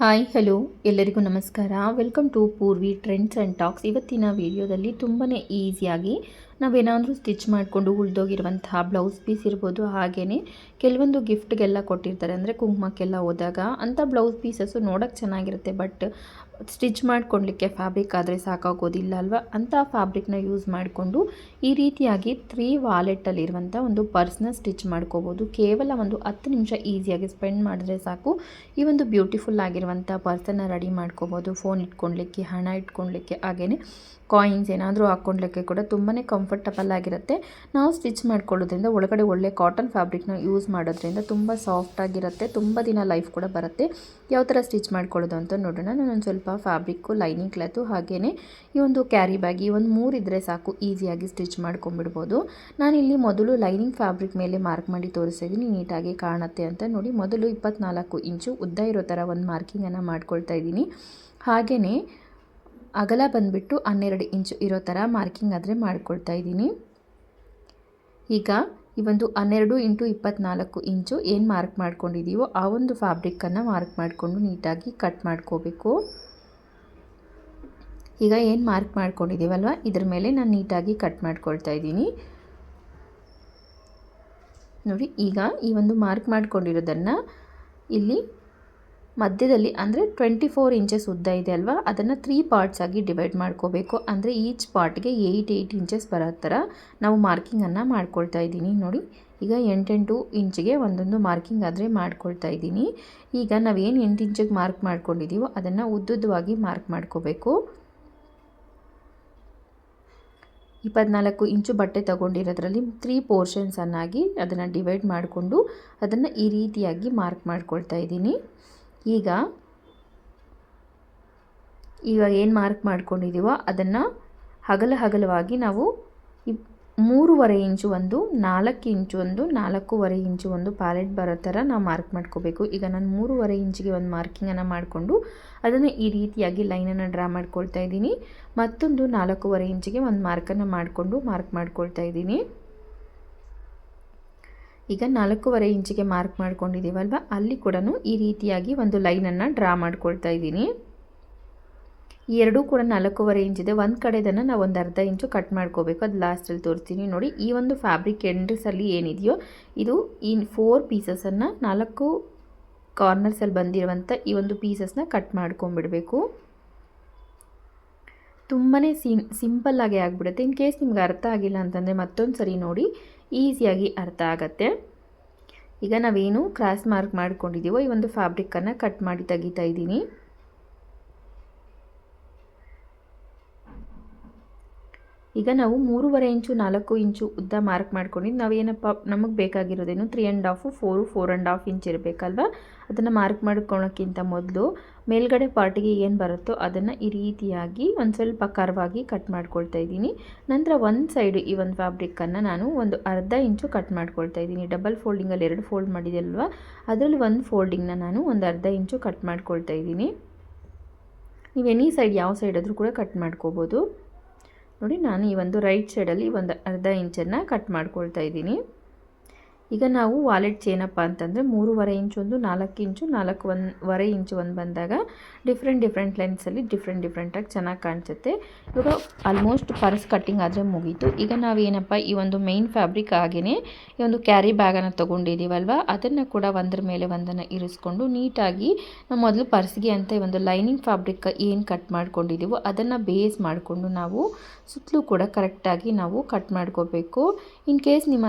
Hi, hello, ಎಲ್ಲರಿಗೂ ನಮಸ್ಕಾರ. Welcome to Purvi trends and talks ಇವತ್ತಿನ ವಿಡಿಯೋದಲ್ಲಿ ತುಂಬಾ ಈಸಿಯಾಗಿ ನಾವೇನಾದರೂ ಸ್ಟಿಚ್ ಮಾಡಿಕೊಂಡು ಉಳಿದೋಗಿರುವಂತಹ ಬ್ಲೌಸ್ ಪೀಸ್ ಇರ್ಬೋದು ಹಾಗೆಯೇ ಕೆಲವೊಂದು ಗಿಫ್ಟ್ಗೆಲ್ಲ ಕೊಟ್ಟಿರ್ತಾರೆ. ಅಂದರೆ ಕುಂಕುಮಕ್ಕೆಲ್ಲ ಹೋದಾಗ ಅಂಥ ಬ್ಲೌಸ್ ಪೀಸಸ್ಸು ನೋಡೋಕ್ಕೆ ಚೆನ್ನಾಗಿರುತ್ತೆ. ಬಟ್ ಸ್ಟಿಚ್ ಮಾಡ್ಕೊಳ್ಲಿಕ್ಕೆ ಫ್ಯಾಬ್ರಿಕ್ ಆದರೆ ಸಾಕಾಗೋದಿಲ್ಲ ಅಲ್ವಾ? ಅಂಥ ಫ್ಯಾಬ್ರಿಕ್ನ ಯೂಸ್ ಮಾಡಿಕೊಂಡು ಈ ರೀತಿಯಾಗಿ ತ್ರೀ ವಾಲೆಟಲ್ಲಿರುವಂಥ ಒಂದು ಪರ್ಸ್ನ ಸ್ಟಿಚ್ ಮಾಡ್ಕೋಬೋದು. ಕೇವಲ ಒಂದು ಹತ್ತು ನಿಮಿಷ ಈಸಿಯಾಗಿ ಸ್ಪೆಂಡ್ ಮಾಡಿದ್ರೆ ಸಾಕು. ಈ ಒಂದು ಬ್ಯೂಟಿಫುಲ್ ಆಗಿರುವಂಥ ಪರ್ಸನ್ನ ರೆಡಿ ಮಾಡ್ಕೋಬೋದು. ಫೋನ್ ಇಟ್ಕೊಳ್ಲಿಕ್ಕೆ, ಹಣ ಇಟ್ಕೊಳ್ಲಿಕ್ಕೆ ಹಾಗೆಯೇ ಕಾಯಿನ್ಸ್ ಏನಾದರೂ ಹಾಕ್ಕೊಳ್ಲಿಕ್ಕೆ ಕೂಡ ತುಂಬಾ ಕಂಫರ್ಟಬಲ್ ಆಗಿರುತ್ತೆ. ನಾವು ಸ್ಟಿಚ್ ಮಾಡ್ಕೊಳ್ಳೋದ್ರಿಂದ ಒಳಗಡೆ ಒಳ್ಳೆ ಕಾಟನ್ ಫ್ಯಾಬ್ರಿಕ್ನ ಯೂಸ್ ಮಾಡೋದ್ರಿಂದ ತುಂಬ ಸಾಫ್ಟ್ ಆಗಿರುತ್ತೆ. ತುಂಬ ದಿನ ಲೈಫ್ ಕೂಡ ಬರುತ್ತೆ. ಯಾವ ಥರ ಸ್ಟಿಚ್ ಮಾಡ್ಕೊಳ್ಳೋದು ಅಂತ ನೋಡೋಣ. ನಾನೊಂದು ಸ್ವಲ್ಪ ಫ್ಯಾಬ್ರಿಕ್ಕು ಲೈನಿಂಗ್ ಕ್ಲಾತು ಹಾಗೆಯೇ ಈ ಒಂದು ಕ್ಯಾರಿ ಬ್ಯಾಗ್ ಈ ಒಂದು ಮೂರು ಇದ್ದರೆ ಸಾಕು ಈಸಿಯಾಗಿ ಸ್ಟಿಚ್ ಮಾಡ್ಕೊಂಬಿಡ್ಬೋದು ನಾನಿಲ್ಲಿ ಮೊದಲು ಲೈನಿಂಗ್ ಫ್ಯಾಬ್ರಿಕ್ ಮೇಲೆ ಮಾರ್ಕ್ ಮಾಡಿ ತೋರಿಸಿದ್ದೀನಿ ನೀಟಾಗಿ ಕಾಣುತ್ತೆ ಅಂತ ನೋಡಿ, ಮೊದಲು ಇಪ್ಪತ್ನಾಲ್ಕು ಇಂಚು ಉದ್ದ ಇರೋ ಥರ ಒಂದು ಮಾರ್ಕಿಂಗನ್ನು ಮಾಡ್ಕೊಳ್ತಾ ಇದ್ದೀನಿ. ಹಾಗೆಯೇ ಅಗಲ ಬಂದುಬಿಟ್ಟು ಹನ್ನೆರಡು ಇಂಚು ಇರೋ ಥರ ಮಾರ್ಕಿಂಗ್ ಆದರೆ ಮಾಡ್ಕೊಳ್ತಾ ಇದ್ದೀನಿ. ಈಗ ಈ ಒಂದು ಹನ್ನೆರಡು ಇಂಟು ಇಪ್ಪತ್ನಾಲ್ಕು ಇಂಚು ಏನು ಮಾರ್ಕ್ ಮಾಡ್ಕೊಂಡಿದ್ದೀವೋ ಆ ಒಂದು ಫ್ಯಾಬ್ರಿಕ್ಕನ್ನು ಮಾರ್ಕ್ ಮಾಡಿಕೊಂಡು ನೀಟಾಗಿ ಕಟ್ ಮಾಡ್ಕೋಬೇಕು. ಈಗ ಏನು ಮಾರ್ಕ್ ಮಾಡ್ಕೊಂಡಿದ್ದೀವಲ್ವ? ಇದ್ರ ಮೇಲೆ ನಾನು ನೀಟಾಗಿ ಕಟ್ ಮಾಡ್ಕೊಳ್ತಾ ಇದ್ದೀನಿ. ನೋಡಿ, ಈಗ ಈ ಒಂದು ಮಾರ್ಕ್ ಮಾಡ್ಕೊಂಡಿರೋದನ್ನು ಇಲ್ಲಿ ಮಧ್ಯದಲ್ಲಿ ಅಂದರೆ ಟ್ವೆಂಟಿ ಫೋರ್ ಇಂಚಸ್ ಉದ್ದ ಇದೆ ಅಲ್ವಾ? ಅದನ್ನು ತ್ರೀ ಪಾರ್ಟ್ಸ್ ಆಗಿ ಡಿವೈಡ್ ಮಾಡ್ಕೋಬೇಕು. ಅಂದರೆ ಈಚ್ ಪಾರ್ಟ್ಗೆ ಏಯ್ಟ್ ಏಯ್ಟ್ ಇಂಚಸ್ ಬರೋ ಥರ ನಾವು ಮಾರ್ಕಿಂಗನ್ನು ಮಾಡ್ಕೊಳ್ತಾ ಇದ್ದೀನಿ. ನೋಡಿ, ಈಗ ಎಂಟೆಂಟು ಇಂಚಿಗೆ ಒಂದೊಂದು ಮಾರ್ಕಿಂಗ್ ಆದರೆ ಮಾಡ್ಕೊಳ್ತಾ ಇದ್ದೀನಿ. ಈಗ ನಾವೇನು ಎಂಟು ಇಂಚಿಗೆ ಮಾರ್ಕ್ ಮಾಡ್ಕೊಂಡಿದ್ದೀವೋ ಅದನ್ನು ಉದ್ದುದ್ದವಾಗಿ ಮಾರ್ಕ್ ಮಾಡ್ಕೋಬೇಕು. ಇಪ್ಪತ್ನಾಲ್ಕು ಇಂಚು ಬಟ್ಟೆ ತೊಗೊಂಡಿರೋದ್ರಲ್ಲಿ ತ್ರೀ ಪೋರ್ಷನ್ಸನ್ನಾಗಿ ಅದನ್ನು ಡಿವೈಡ್ ಮಾಡಿಕೊಂಡು ಅದನ್ನು ಈ ರೀತಿಯಾಗಿ ಮಾರ್ಕ್ ಮಾಡ್ಕೊಳ್ತಾ ಇದ್ದೀನಿ. ಈಗ ಇವಾಗ ಏನು ಮಾರ್ಕ್ ಮಾಡ್ಕೊಂಡಿದ್ದೀವೋ ಅದನ್ನು ಹಗಲ ಹಗಲವಾಗಿ ನಾವು ಮೂರುವರೆ ಇಂಚು ಒಂದು, ನಾಲ್ಕು ಇಂಚು ಒಂದು, ನಾಲ್ಕೂವರೆ ಇಂಚು ಒಂದು ಪ್ಯಾಲೆಟ್ ಬರೋ ಥರ ನಾವು ಮಾರ್ಕ್ ಮಾಡ್ಕೋಬೇಕು. ಈಗ ನಾನು ಮೂರುವರೆ ಇಂಚಿಗೆ ಒಂದು ಮಾರ್ಕಿಂಗನ್ನು ಮಾಡಿಕೊಂಡು ಅದನ್ನು ಈ ರೀತಿಯಾಗಿ ಲೈನನ್ನು ಡ್ರಾ ಮಾಡ್ಕೊಳ್ತಾ ಇದ್ದೀನಿ. ಮತ್ತೊಂದು ನಾಲ್ಕೂವರೆ ಇಂಚಿಗೆ ಒಂದು ಮಾರ್ಕನ್ನು ಮಾಡಿಕೊಂಡು ಮಾರ್ಕ್ ಮಾಡ್ಕೊಳ್ತಾ ಇದ್ದೀನಿ. ಈಗ ನಾಲ್ಕೂವರೆ ಇಂಚಿಗೆ ಮಾರ್ಕ್ ಮಾಡ್ಕೊಂಡಿದ್ದೀವಲ್ವ? ಅಲ್ಲಿ ಕೂಡ ಈ ರೀತಿಯಾಗಿ ಒಂದು ಲೈನನ್ನು ಡ್ರಾ ಮಾಡ್ಕೊಳ್ತಾ ಇದ್ದೀನಿ. ಎರಡೂ ಕೂಡ ನಾಲ್ಕೂವರೆ ಇಂಚಿದೆ ಒಂದು ಕಡೆದನ್ನು ನಾವು ಒಂದು ಅರ್ಧ ಇಂಚು ಕಟ್ ಮಾಡ್ಕೋಬೇಕು. ಅದು ಲಾಸ್ಟಲ್ಲಿ ತೋರಿಸ್ತೀನಿ ನೋಡಿ. ಈ ಒಂದು ಫ್ಯಾಬ್ರಿಕ್ ಎಂಡ್ರಸಲ್ಲಿ ಏನಿದೆಯೋ, ಇದು ಈ ಫೋರ್ ಪೀಸಸನ್ನು ನಾಲ್ಕು ಕಾರ್ನರ್ಸಲ್ಲಿ ಬಂದಿರುವಂಥ ಈ ಒಂದು ಪೀಸಸ್ನ ಕಟ್ ಮಾಡ್ಕೊಂಬಿಡಬೇಕು ತುಂಬಾ ಸಿಂ ಸಿಂಪಲ್ಲಾಗಿ ಆಗಿಬಿಡುತ್ತೆ. ಇನ್ ಕೇಸ್ ನಿಮ್ಗೆ ಅರ್ಥ ಆಗಿಲ್ಲ ಅಂತಂದರೆ ಮತ್ತೊಂದು ಸರಿ ನೋಡಿ. ಈಸಿಯಾಗಿ ಅರ್ಥ ಆಗತ್ತೆ. ಈಗ ನಾವೇನು ಕ್ರಾಸ್ ಮಾರ್ಕ್ ಮಾಡ್ಕೊಂಡಿದ್ದೀವೋ ಈ ಒಂದು ಫ್ಯಾಬ್ರಿಕ್ಕನ್ನು ಕಟ್ ಮಾಡಿ ತೆಗಿತಾ ಇದ್ದೀನಿ. ಈಗ ನಾವು ಮೂರುವರೆ ಇಂಚು, ನಾಲ್ಕು ಇಂಚು ಉದ್ದ ಮಾರ್ಕ್ ಮಾಡ್ಕೊಂಡಿದ್ದು ನಾವೇನಪ್ಪ ನಮಗೆ ಬೇಕಾಗಿರೋದೇನು three and half four four and half inch ಇರಬೇಕಲ್ವ? ಅದನ್ನು ಮಾರ್ಕ್ ಮಾಡ್ಕೊಳೋಕ್ಕಿಂತ ಮೊದಲು ಮೇಲ್ಗಡೆ ಪಾರ್ಟಿಗೆ ಏನು ಬರುತ್ತೋ ಅದನ್ನು ಈ ರೀತಿಯಾಗಿ ಒಂದು ಸ್ವಲ್ಪ ಕರ್ವಾಗಿ ಕಟ್ ಮಾಡ್ಕೊಳ್ತಾ ಇದ್ದೀನಿ. ನಂತರ ಒಂದು ಸೈಡು ಈ ಒಂದು ಫ್ಯಾಬ್ರಿಕ್ಕನ್ನು ನಾನು ಒಂದು ಅರ್ಧ ಇಂಚು ಕಟ್ ಮಾಡ್ಕೊಳ್ತಾ ಇದ್ದೀನಿ. ಡಬಲ್ ಫೋಲ್ಡಿಂಗಲ್ಲಿ ಎರಡು ಫೋಲ್ಡ್ ಮಾಡಿದಲ್ವ? ಅದರಲ್ಲಿ ಒಂದು ಫೋಲ್ಡಿಂಗ್ನ ನಾನು ಒಂದು ಅರ್ಧ ಇಂಚು ಕಟ್ ಮಾಡ್ಕೊಳ್ತಾ ಇದ್ದೀನಿ. ನೀವು ಎನಿ ಸೈಡ್ ಯಾವ ಸೈಡ್ ಆದರೂ ಕೂಡ ಕಟ್ ಮಾಡ್ಕೋಬೋದು. ನೋಡಿ ನಾನು ಈ ಒಂದು ರೈಟ್ ಸೈಡಲ್ಲಿ ಒಂದು ಅರ್ಧ ಇಂಚನ್ನು ಕಟ್ ಮಾಡ್ಕೊಳ್ತಾ ಇದ್ದೀನಿ. ಈಗ ನಾವು ವಾಲೆಟ್ ಏನಪ್ಪ ಅಂತಂದರೆ ಮೂರುವರೆ ಇಂಚು ಒಂದು, ನಾಲ್ಕು ಇಂಚು ನಾಲ್ಕು ಒಂದುವರೆ ಇಂಚು ಒಂದು ಬಂದಾಗ ಡಿಫ್ರೆಂಟ್ ಡಿಫ್ರೆಂಟ್ ಲೆನ್ಸಲ್ಲಿ ಡಿಫ್ರೆಂಟ್ ಡಿಫ್ರೆಂಟಾಗಿ ಚೆನ್ನಾಗಿ ಕಾಣಿಸುತ್ತೆ. ಇವಾಗ ಆಲ್ಮೋಸ್ಟ್ ಪರ್ಸ್ ಕಟ್ಟಿಂಗ್ ಆದರೆ ಮುಗೀತು. ಈಗ ನಾವೇನಪ್ಪ ಈ ಒಂದು ಮೇನ್ ಫ್ಯಾಬ್ರಿಕ್ ಹಾಗೆಯೇ ಈ ಒಂದು ಕ್ಯಾರಿ ಬ್ಯಾಗನ್ನು ತೊಗೊಂಡಿದ್ದೀವಲ್ವ ಅದನ್ನು ಕೂಡ ಒಂದರ ಮೇಲೆ ಒಂದನ್ನು ಇರಿಸ್ಕೊಂಡು ನೀಟಾಗಿ ನಾವು ಮೊದಲು ಪರ್ಸ್ಗೆ ಅಂತ ಈ ಒಂದು ಲೈನಿಂಗ್ ಫ್ಯಾಬ್ರಿಕ್ ಏನು ಕಟ್ ಮಾಡ್ಕೊಂಡಿದ್ದೀವೋ ಅದನ್ನು ಬೇಸ್ ಮಾಡಿಕೊಂಡು ನಾವು ಸುತ್ತಲೂ ಕೂಡ ಕರೆಕ್ಟಾಗಿ ನಾವು ಕಟ್ ಮಾಡ್ಕೋಬೇಕು. ಇನ್ ಕೇಸ್ ನಿಮ್ಮ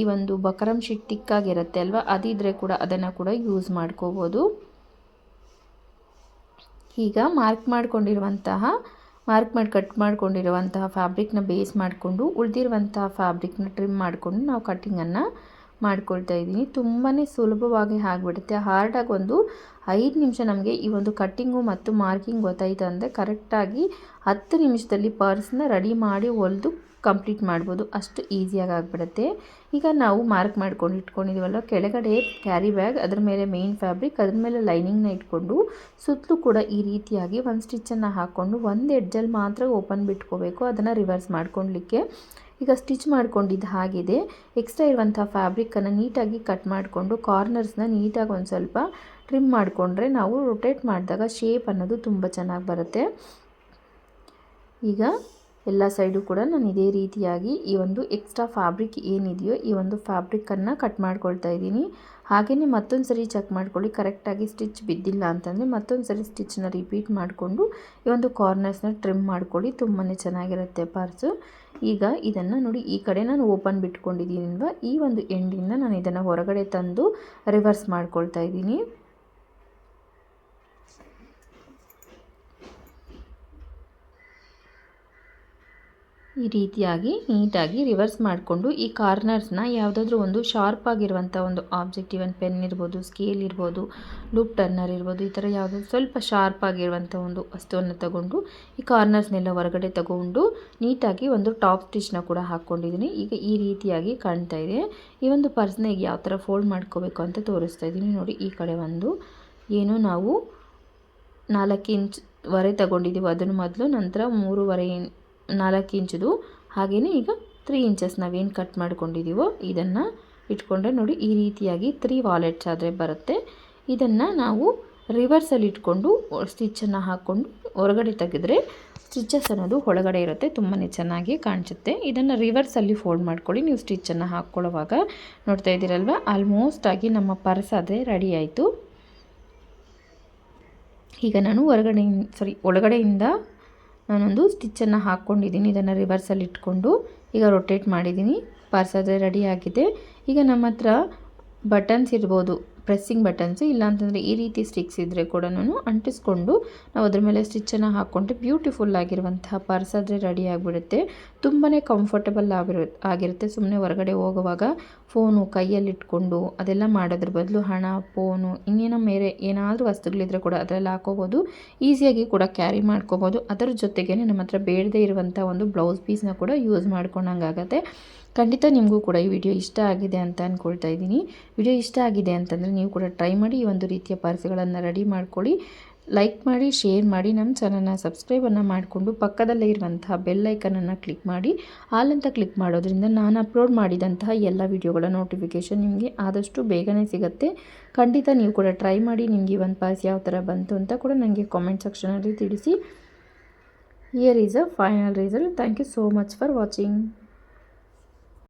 ಈ ಒಂದು ಬಕರಂ ಶೀಟ್ ಟಿಕ್ಕಾಗಿರುತ್ತೆ ಅಲ್ವಾ? ಅದಿದ್ರೆ ಕೂಡ ಅದನ್ನು ಕೂಡ ಯೂಸ್ ಮಾಡ್ಕೋಬೋದು. ಈಗ ಮಾರ್ಕ್ ಮಾಡ್ಕೊಂಡಿರುವಂತಹ ಮಾರ್ಕ್ ಮಾಡಿ ಕಟ್ ಮಾಡ್ಕೊಂಡಿರುವಂತಹ ಫ್ಯಾಬ್ರಿಕ್ನ ಬೇಸ್ ಮಾಡಿಕೊಂಡು, ಉಳಿದಿರುವಂತಹ ಫ್ಯಾಬ್ರಿಕ್ನ ಟ್ರಿಮ್ ಮಾಡಿಕೊಂಡು ನಾವು ಕಟ್ಟಿಂಗನ್ನು ಮಾಡ್ಕೊಳ್ತಾ ಇದ್ದೀನಿ. ತುಂಬಾ ಸುಲಭವಾಗಿ ಆಗಿಬಿಡುತ್ತೆ. ಹಾರ್ಡಾಗಿ ಒಂದು ಐದು ನಿಮಿಷ ನಮಗೆ ಈ ಒಂದು ಕಟ್ಟಿಂಗು ಮತ್ತು ಮಾರ್ಕಿಂಗ್ ಗೊತ್ತಾಯಿತು ಅಂದರೆ ಕರೆಕ್ಟಾಗಿ ಹತ್ತು ನಿಮಿಷದಲ್ಲಿ ಪರ್ಸ್ನ ರೆಡಿ ಮಾಡಿ ಹೊಲಿದು ಕಂಪ್ಲೀಟ್ ಮಾಡ್ಬೋದು. ಅಷ್ಟು ಈಸಿಯಾಗಿ ಆಗಿಬಿಡುತ್ತೆ. ಈಗ ನಾವು ಮಾರ್ಕ್ ಮಾಡ್ಕೊಂಡು ಇಟ್ಕೊಂಡಿದ್ದೀವಲ್ಲ ಕೆಳಗಡೆ ಕ್ಯಾರಿ ಬ್ಯಾಗ್, ಅದ್ರ ಮೇಲೆ ಮೇನ್ ಫ್ಯಾಬ್ರಿಕ್ ಅದ್ರ ಮೇಲೆ ಲೈನಿಂಗ್ನ ಇಟ್ಕೊಂಡು ಸುತ್ತಲೂ ಕೂಡ ಈ ರೀತಿಯಾಗಿ ಒಂದು ಸ್ಟಿಚ್ಚನ್ನು ಹಾಕ್ಕೊಂಡು ಒಂದು ಎಡ್ಜಲ್ಲಿ ಮಾತ್ರ ಓಪನ್ ಬಿಟ್ಕೋಬೇಕು. ಅದನ್ನು ರಿವರ್ಸ್ ಮಾಡ್ಕೊಳ್ಲಿಕ್ಕೆ. ಈಗ ಸ್ಟಿಚ್ ಮಾಡ್ಕೊಂಡಿದ್ದು ಹಾಗಿದೆ. ಎಕ್ಸ್ಟ್ರಾ ಇರುವಂಥ ಫ್ಯಾಬ್ರಿಕ್ಕನ್ನು ನೀಟಾಗಿ ಕಟ್ ಮಾಡಿಕೊಂಡು ಕಾರ್ನರ್ಸ್ನ ನೀಟಾಗಿ ಒಂದು ಸ್ವಲ್ಪ ಟ್ರಿಮ್ ಮಾಡಿಕೊಂಡ್ರೆ ನಾವು ರೊಟೇಟ್ ಮಾಡಿದಾಗ ಶೇಪ್ ಅನ್ನೋದು ತುಂಬ ಚೆನ್ನಾಗಿ ಬರುತ್ತೆ. ಈಗ ಎಲ್ಲ ಸೈಡು ಕೂಡ ನಾನು ಇದೇ ರೀತಿಯಾಗಿ ಈ ಒಂದು ಎಕ್ಸ್ಟ್ರಾ ಫ್ಯಾಬ್ರಿಕ್ ಏನಿದೆಯೋ ಈ ಒಂದು ಫ್ಯಾಬ್ರಿಕ್ಕನ್ನು ಕಟ್ ಮಾಡ್ಕೊಳ್ತಾ ಇದ್ದೀನಿ. ಹಾಗೆಯೇ ಮತ್ತೊಂದು ಸರಿ ಚೆಕ್ ಮಾಡ್ಕೊಳ್ಳಿ ಕರೆಕ್ಟಾಗಿ ಸ್ಟಿಚ್ ಬಿದ್ದಿಲ್ಲ ಅಂತಂದರೆ ಮತ್ತೊಂದು ಸರಿ ಸ್ಟಿಚ್ನ ರಿಪೀಟ್ ಮಾಡಿಕೊಂಡು ಈ ಒಂದು ಕಾರ್ನರ್ಸ್ನ ಟ್ರಿಮ್ ಮಾಡ್ಕೊಳ್ಳಿ ತುಂಬಾ ಚೆನ್ನಾಗಿರುತ್ತೆ ಪರ್ಸು ಈಗ ಇದನ್ನು ನೋಡಿ, ಈ ಕಡೆ ನಾನು ಓಪನ್ ಬಿಟ್ಕೊಂಡಿದ್ದೀನಿಲ್ವ ಈ ಒಂದು ಎಂಡಿಂದ ನಾನು ಇದನ್ನು ಹೊರಗಡೆ ತಂದು ರಿವರ್ಸ್ ಮಾಡ್ಕೊಳ್ತಾ ಇದ್ದೀನಿ. ಈ ರೀತಿಯಾಗಿ ನೀಟಾಗಿ ರಿವರ್ಸ್ ಮಾಡಿಕೊಂಡು ಈ ಕಾರ್ನರ್ಸ್ನ ಯಾವುದಾದ್ರೂ ಒಂದು ಶಾರ್ಪ್ ಆಗಿರುವಂಥ ಒಂದು ಆಬ್ಜೆಕ್ಟ್ ಇವನ್ ಪೆನ್ ಇರ್ಬೋದು ಸ್ಕೇಲ್ ಇರ್ಬೋದು ಲೂಪ್ ಟರ್ನರ್ ಇರ್ಬೋದು, ಈ ಥರ ಯಾವುದಾದ್ರು ಸ್ವಲ್ಪ ಶಾರ್ಪ್ ಆಗಿರುವಂಥ ಒಂದು ವಸ್ತುವನ್ನು ತಗೊಂಡು ಈ ಕಾರ್ನರ್ಸ್ನೆಲ್ಲ ಹೊರಗಡೆ ತಗೊಂಡು ನೀಟಾಗಿ ಒಂದು ಟಾಪ್ ಸ್ಟಿಚ್ನ ಕೂಡ ಹಾಕ್ಕೊಂಡಿದ್ದೀನಿ ಈಗ ಈ ರೀತಿಯಾಗಿ ಕಾಣ್ತಾ ಇದೆ. ಈ ಒಂದು ಪರ್ಸ್ನ ಈಗ ಯಾವ ಥರ ಫೋಲ್ಡ್ ಮಾಡ್ಕೋಬೇಕು ಅಂತ ತೋರಿಸ್ತಾ ಇದ್ದೀನಿ. ನೋಡಿ, ಈ ಕಡೆ ಒಂದು ಏನು ನಾವು ನಾಲ್ಕು ಇಂಚ್ ವರೆ ತಗೊಂಡಿದ್ದೀವಿ ಅದನ್ನು ಮೊದಲು ನಂತರ ಮೂರುವರೆ ನಾಲ್ಕು ಇಂಚದು. ಹಾಗೆಯೇ ಈಗ ತ್ರೀ ಇಂಚಸ್ ನಾವೇನು ಕಟ್ ಮಾಡ್ಕೊಂಡಿದ್ದೀವೋ ಇದನ್ನು ಇಟ್ಕೊಂಡ್ರೆ ನೋಡಿ ಈ ರೀತಿಯಾಗಿ ತ್ರೀ ವಾಲೆಟ್ಸ್ ಆದರೆ ಬರುತ್ತೆ. ಇದನ್ನು ನಾವು ರಿವರ್ಸಲ್ಲಿ ಇಟ್ಕೊಂಡು ಸ್ಟಿಚ್ಚನ್ನು ಹಾಕ್ಕೊಂಡು ಹೊರಗಡೆ ತೆಗೆದ್ರೆ ಸ್ಟಿಚಸ್ ಅನ್ನೋದು ಒಳಗಡೆ ಇರುತ್ತೆ ತುಂಬಾ ಚೆನ್ನಾಗಿ ಕಾಣಿಸುತ್ತೆ. ಇದನ್ನು ರಿವರ್ಸಲ್ಲಿ ಫೋಲ್ಡ್ ಮಾಡ್ಕೊಳ್ಳಿ, ನೀವು ಸ್ಟಿಚ್ಚನ್ನು ಹಾಕ್ಕೊಳ್ಳೋವಾಗ. ನೋಡ್ತಾ ಇದ್ದೀರಲ್ವ? ಆಲ್ಮೋಸ್ಟ್ ಆಗಿ ನಮ್ಮ ಪರ್ಸ್ ಆದರೆ ರೆಡಿ ಆಯಿತು. ಈಗ ನಾನು ಹೊರಗಡೆ ಸಾರಿ ಒಳಗಡೆಯಿಂದ ನಾನೊಂದು ಸ್ಟಿಚ್ಚನ್ನು ಹಾಕ್ಕೊಂಡಿದ್ದೀನಿ. ಇದನ್ನು ರಿವರ್ಸಲ್ಲಿ ಇಟ್ಕೊಂಡು ಈಗ ರೊಟೇಟ್ ಮಾಡಿದ್ದೀನಿ. ಪಾರ್ಸಲ್ ರೆಡಿ ಆಗಿದೆ. ಈಗ ನಮ್ಮ ಹತ್ರ ಬಟನ್ಸ್ ಇರ್ಬೋದು. ಪ್ರೆಸ್ಸಿಂಗ್ ಬಟನ್ಸು ಇಲ್ಲಾಂತಂದರೆ ಈ ರೀತಿ ಸ್ಟಿಕ್ಸ್ ಇದ್ದರೆ ಕೂಡ ಅಂಟಿಸ್ಕೊಂಡು ನಾವು ಅದ್ರ ಮೇಲೆ ಸ್ಟಿಚ್ಚನ್ನು ಹಾಕ್ಕೊಂಡ್ರೆ ಬ್ಯೂಟಿಫುಲ್ ಆಗಿರುವಂತಹ ಪರ್ಸ್ ಆದರೆ ರೆಡಿ ಆಗಿಬಿಡುತ್ತೆ. ತುಂಬಾ ಕಂಫರ್ಟಬಲ್ ಆಗಿರು, ಆಗಿರುತ್ತೆ. ಸುಮ್ಮನೆ ಹೊರಗಡೆ ಹೋಗುವಾಗ ಫೋನು ಕೈಯಲ್ಲಿಟ್ಕೊಂಡು ಅದೆಲ್ಲ ಮಾಡೋದ್ರ ಬದಲು ಹಣ ಫೋನು ಇನ್ನೇನೋ ಮೇರೆ ಏನಾದರೂ ವಸ್ತುಗಳಿದ್ರೆ ಕೂಡ ಅದರಲ್ಲಿ ಹಾಕೋಬೋದು. ಈಸಿಯಾಗಿ ಕೂಡ ಕ್ಯಾರಿ ಮಾಡ್ಕೋಬೋದು. ಅದರ ಜೊತೆಗೇ ನಮ್ಮ ಹತ್ರ ಬೇಡದೇ ಇರುವಂಥ ಒಂದು ಬ್ಲೌಸ್ ಪೀಸ್ನ ಕೂಡ ಯೂಸ್ ಮಾಡ್ಕೊಂಡಂಗಾಗತ್ತೆ. ಖಂಡಿತ ನಿಮಗೂ ಕೂಡ ಈ ವಿಡಿಯೋ ಇಷ್ಟ ಆಗಿದೆ ಅಂತ ಅಂದ್ಕೊಳ್ತಾ ಇದ್ದೀನಿ. ವಿಡಿಯೋ ಇಷ್ಟ ಆಗಿದೆ ಅಂತಂದರೆ ನೀವು ಕೂಡ ಟ್ರೈ ಮಾಡಿ, ಈ ಒಂದು ರೀತಿಯ ಪಾರ್ಸ್ಗಳನ್ನು ರೆಡಿ ಮಾಡ್ಕೊಳ್ಳಿ. ಲೈಕ್ ಮಾಡಿ, ಶೇರ್ ಮಾಡಿ, ನಮ್ಮ ಚಾನಲ್ನ ಸಬ್ಸ್ಕ್ರೈಬನ್ನು ಮಾಡಿಕೊಂಡು ಪಕ್ಕದಲ್ಲೇ ಇರುವಂತಹ ಬೆಲ್ಲೈಕನನ್ನು ಕ್ಲಿಕ್ ಮಾಡಿ. ಹಾಲಂತ ಕ್ಲಿಕ್ ಮಾಡೋದ್ರಿಂದ ನಾನು ಅಪ್ಲೋಡ್ ಮಾಡಿದಂತಹ ಎಲ್ಲ ವಿಡಿಯೋಗಳ ನೋಟಿಫಿಕೇಷನ್ ನಿಮಗೆ ಆದಷ್ಟು ಬೇಗನೆ ಸಿಗುತ್ತೆ. ಖಂಡಿತ ನೀವು ಕೂಡ ಟ್ರೈ ಮಾಡಿ, ನಿಮಗೆ ಒಂದು ಪಾಸ್ ಯಾವ ಥರ ಬಂತು ಅಂತ ಕೂಡ ನನಗೆ ಕಾಮೆಂಟ್ ಸೆಕ್ಷನಲ್ಲಿ ತಿಳಿಸಿ. Year is a final result thank you so much for watching